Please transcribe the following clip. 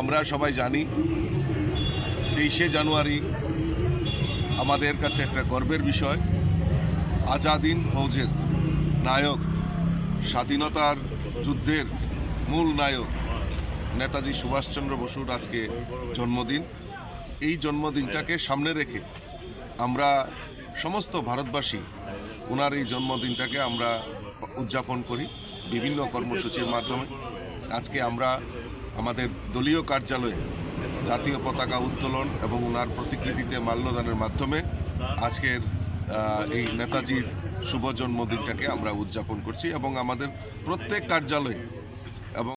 আমরা সবাই জানি, তেইশে জানুয়ারি আমাদের কাছে একটা গর্বের বিষয়। আজাদিন ফৌজের নায়ক, স্বাধীনতার যুদ্ধের মূল নায়ক নেতাজি সুভাষচন্দ্র বসুর আজকে জন্মদিন। এই জন্মদিনটাকে সামনে রেখে আমরা সমস্ত ভারতবাসী ওনার এই জন্মদিনটাকে আমরা উদযাপন করি বিভিন্ন কর্মসূচির মাধ্যমে। আজকে আমরা আমাদের দলীয় কার্যালয়ে জাতীয় পতাকা উত্তোলন এবং ওনার প্রতিকৃতিতে মাল্যদানের মাধ্যমে আজকের এই নেতাজির শুভ জন্মদিনটাকে আমরা উদযাপন করছি এবং আমাদের প্রত্যেক কার্যালয়ে